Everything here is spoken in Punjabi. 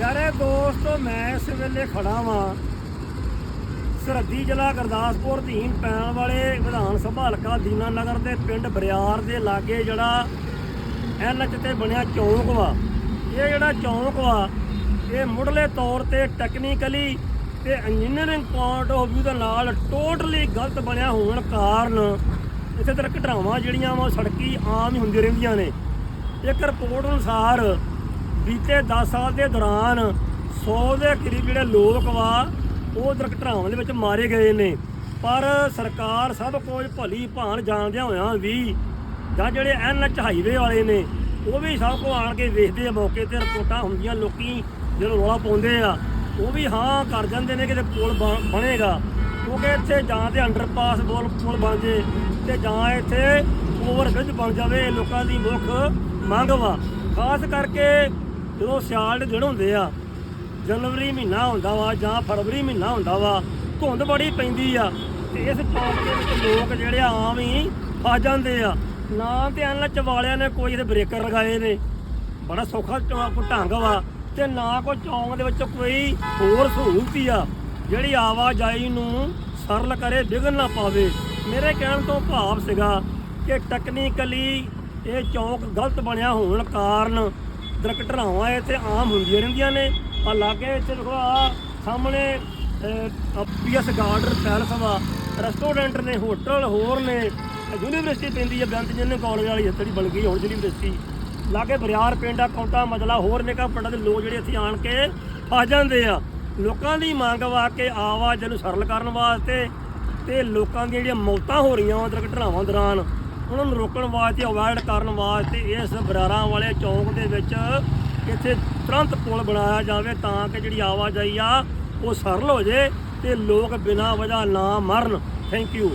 ਯਾਰੇ ਦੋਸਤੋ, ਮੈਂ ਇਸ ਵੇਲੇ ਖੜਾ ਵਾਂ। ਸਰਹੱਦੀ ਜ਼ਿਲ੍ਹਾ ਗੁਰਦਾਸਪੁਰ ਅਧੀਨ ਪੈਣ ਵਾਲੇ ਵਿਧਾਨ ਸਭਾ ਹਲਕਾ ਦੀਨਾ ਨਗਰ ਦੇ ਪਿੰਡ ਬਰਿਆਰ ਦੇ ਲਾਗੇ ਜਿਹੜਾ ਐਨਐਚ ਤੇ ਬਣਿਆ ਚੌਂਕ ਵਾ। ਇਹ ਜਿਹੜਾ ਚੌਂਕ ਵਾ, ਇਹ ਮੁੱਢਲੇ ਤੌਰ ਤੇ ਟੈਕਨੀਕਲੀ ਤੇ ਇੰਜੀਨੀਅਰਿੰਗ ਪੁਆਇੰਟ ਆਫ View ਦੇ ਨਾਲ ਟੋਟਲੀ ਗਲਤ ਬਣਿਆ ਹੋਣ ਕਾਰਨ ਇੱਥੇ ਤੱਕ ਘਟਨਾਵਾਂ ਜਿਹੜੀਆਂ ਵਾ ਸੜਕੀ ਆਮ ਹੀ ਹੁੰਦੀਆਂ ਰਹਿੰਦੀਆਂ ਨੇ। ਇੱਕ ਰਿਪੋਰਟ ਅਨੁਸਾਰ ਬੀਤੇ 10 ਸਾਲ ਦੇ ਦੌਰਾਨ 100 ਦੇ ਕਰੀਬ ਜਿਹੜੇ ਲੋਕ ਵਾ, ਉਹ ਦੁਰਘਟਨਾਵਾਂ ਦੇ ਵਿੱਚ ਮਾਰੇ ਗਏ ਨੇ। ਪਰ ਸਰਕਾਰ ਸਭ ਕੁਝ ਭਲੀ ਭਾਣ ਜਾਣਦਿਆਂ ਹੋਇਆਂ ਵੀ ਜਾਂ ਜਿਹੜੇ ਐਨਐਚ ਹਾਈਵੇ ਵਾਲੇ ਨੇ, ਉਹ ਵੀ ਸਭ ਕੋ ਆਣ ਕੇ ਵੇਖਦੇ ਆ ਮੌਕੇ ਤੇ ਰਿਪੋਰਟਾਂ ਹੁੰਦੀਆਂ ਲੋਕੀ ਜਦੋਂ ਰੌਲਾ ਪਾਉਂਦੇ ਆ। ਉਹ ਵੀ ਹਾਂ ਕਰ ਜਾਂਦੇ ਨੇ ਕਿਤੇ ਪੁਲ ਬਣ- ਬਣੇਗਾ। ਕਿਉਂਕਿ ਇੱਥੇ ਜਾਂ ਤੇ ਅੰਡਰਪਾਸ ਪੁਲ ਪੁਲ ਬਣ ਜੇ ਤੇ ਜਾਂ ਇੱਥੇ ਓਵਰਬ੍ਰਿਜ ਬਣ ਜਾਵੇ, ਲੋਕਾਂ ਦੀ ਮੁੱਖ ਮੰਗ ਵਾ। ਖਾਸ ਕਰਕੇ ਜਦੋਂ ਸਿਆਲ ਦੇ ਦਿਨ ਹੁੰਦੇ ਆ, ਜਨਵਰੀ ਮਹੀਨਾ ਹੁੰਦਾ ਵਾ ਜਾਂ ਫਰਵਰੀ ਮਹੀਨਾ ਹੁੰਦਾ ਵਾ ਧੁੰਦ ਬੜੀ ਪੈਂਦੀ ਆ ਤੇ ਇਸ ਚੌਂਕ ਦੇ ਵਿੱਚ ਲੋਕ ਜਿਹੜੇ ਆਮ ਹੀ ਫਸ ਜਾਂਦੇ ਆ। ਨਾ ਤੇ ਐਨਐਚ ਵਾਲਿਆਂ ਨੇ ਕੋਈ ਇਹਦੇ ਬ੍ਰੇਕਰ ਲਗਾਏ ਨੇ। ਬੜਾ ਸੌਖਾ ਚੌਂਕ ਢੰਗ ਵਾ ਤੇ ਨਾ ਕੋਈ ਚੌਂਕ ਦੇ ਵਿੱਚ ਕੋਈ ਹੋਰ ਸਹੂਲਤ ਹੀ ਆ। ਜਿਹੜੀ ਆਵਾਜਾਈ ਨੂੰ ਸਰਲ ਕਰੇ, ਵਿਘਨ ਨਾ ਪਾਵੇ। ਮੇਰੇ ਕਹਿਣ ਤੋਂ ਭਾਵ ਸੀਗਾ ਕਿ ਟੈਕਨੀਕਲੀ ਇਹ ਚੌਂਕ ਗਲਤ ਬਣਿਆ ਹੋਣ ਕਾਰਨ ਦੁਰਘਟਨਾਵਾਂ ਇੱਥੇ ਆਮ ਹੁੰਦੀਆਂ ਰਹਿੰਦੀਆਂ ਨੇ। ਆ ਲਾਗੇ ਵਿੱਚ ਦੇਖੋ ਆ ਸਾਹਮਣੇ ਪੀਐਸ ਗਾਰਡਨ ਪੈਲਸ ਵਾ, ਰੈਸਟੋਰੈਂਟ ਨੇ, ਹੋਟਲ ਹੋਰ ਨੇ, ਯੂਨੀਵਰਸਿਟੀ ਪੈਂਦੀ ਹੈ ਬੇਅੰਤ ਜਿੰਨੇ ਕਾਲਜ ਵਾਲੀ ਜਿਹੜੀ ਬਣ ਗਈ ਹੁਣ ਯੂਨੀਵਰਸਿਟੀ। ਲਾਗੇ ਬਰਿਆਰ ਪਿੰਡ ਆ, ਕੌਂਟਾ ਮਜਲਾ, ਹੋਰ ਨੇ ਨਿਕਾ ਪਿੰਡਾਂ ਦੇ ਲੋਕ ਜਿਹੜੇ ਇੱਥੇ ਆਣ ਕੇ ਫਸ ਜਾਂਦੇ ਆ। ਲੋਕਾਂ ਦੀ ਮੰਗ ਵਾ ਕੇ ਆਵਾਜਾਈ ਨੂੰ ਸਰਲ ਕਰਨ ਵਾਸਤੇ ਤੇ ਲੋਕਾਂ ਦੀਆਂ ਜਿਹੜੀਆਂ ਮੌਤਾਂ ਹੋ ਰਹੀਆਂ ਵਾ ਦੁਰਘਟਨਾਵਾਂ ਦੌਰਾਨ ਉਹਨਾਂ ਨੂੰ ਰੋਕਣ ਵਾਸਤੇ ਅਵੋਇਡ ਕਰਨ ਵਾਸਤੇ ਇਸ ਬਰਾਰਾਂ ਵਾਲੇ ਚੌਂਕ ਦੇ ਵਿੱਚ ਇੱਥੇ ਤੁਰੰਤ ਪੁਲ ਬਣਾਇਆ ਜਾਵੇ ਤਾਂ ਕਿ ਜਿਹੜੀ ਆਵਾਜਾਈ ਆ ਉਹ ਸਰਲ ਹੋ ਜੇ ਤੇ ਲੋਕ ਬਿਨਾਂ ਵਜ੍ਹਾ ਨਾ ਮਰਨ। Thank you